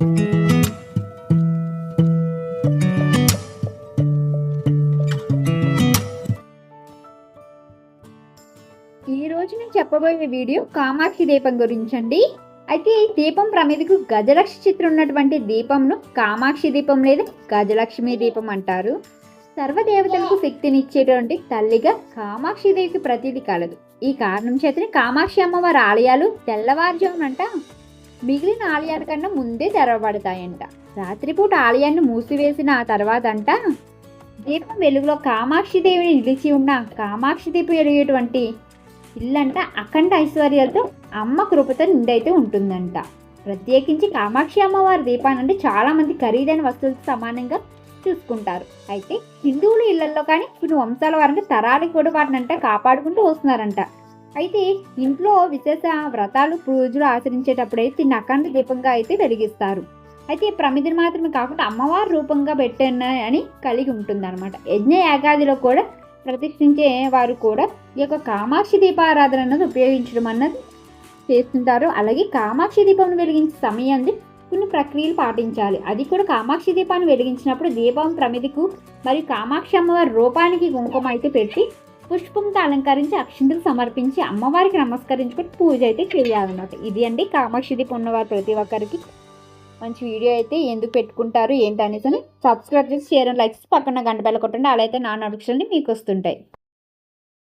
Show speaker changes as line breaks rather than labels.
ఈ రోజు నేను చెప్పబోయే వీడియో కామాక్షి దీపం గురించి అండి అయితే ఈ దీపం ప్రమిదకు గజలక్ష్మి చిత్రం ఉన్నటువంటి దీపంను కామాక్షి దీపం లేదా గజలక్ష్మి దీపం అంటారు. సర్వదేవతలకు శక్తినిచ్చేటువంటి తల్లిగా కామాక్షి దేవికి ప్రతీది కలదు. ఈ కారణం చేతనే కామాక్షి అమ్మవారి ఆలయాలు తెల్లవారుజామునంట మిగిలిన ఆలయాల కన్నా ముందే తెరవబడతాయంట. రాత్రిపూట ఆలయాన్ని మూసివేసిన ఆ తర్వాత అంట దీపం వెలుగులో కామాక్షి దేవిని నిలిచి ఉన్న కామాక్షి దీపం వెలిగేటువంటి ఇల్లంట అఖండ ఐశ్వర్యాలతో అమ్మ కృపతో నిండైతే ఉంటుందంట. ప్రత్యేకించి కామాక్షి అమ్మవారి దీపాన్ని అంటే చాలామంది ఖరీదైన వస్తువులతో సమానంగా చూసుకుంటారు. అయితే హిందువుల ఇళ్ళలో కానీ కొన్ని వంశాల వారంటే తరాలకు కూడా వాటినంట కాపాడుకుంటూ వస్తున్నారంట. అయితే ఇంట్లో విశేష వ్రతాలు పూజలు ఆచరించేటప్పుడు అయితే దీన్ని దీపంగా అయితే వెలిగిస్తారు. అయితే ప్రమిదిని మాత్రమే కాకుండా అమ్మవారి రూపంగా పెట్టిన అని కలిగి ఉంటుంది అనమాట యజ్ఞ యాగాదిలో కూడా ప్రతిష్ఠించే వారు కూడా ఈ యొక్క కామాక్షి దీపారాధన అన్నది ఉపయోగించడం అన్నది చేస్తుంటారు. అలాగే కామాక్షి దీపం వెలిగించే సమయాన్ని కొన్ని ప్రక్రియలు పాటించాలి. అది కూడా కామాక్షి దీపాన్ని వెలిగించినప్పుడు దీపం ప్రమిదికు మరియు కామాక్షి అమ్మవారి రూపానికి కుంకుమ అయితే పెట్టి పుష్పంతో అలంకరించి అక్షింతలు సమర్పించి అమ్మవారికి నమస్కరించుకొని పూజ అయితే చేయాలన్నమాట. ఇది అండి కామాక్షి దీపం ఉన్నవారు ప్రతి ఒక్కరికి. మంచి వీడియో అయితే ఎందుకు పెట్టుకుంటారు ఏంటి అనేసి సబ్స్క్రైబ్ చేసి షేర్ అండ్ లైక్స్ పక్కన గంట బెల్ల కొట్టండి. అలా అయితే నా నోటిఫికేషన్లు మీకు వస్తుంటాయి.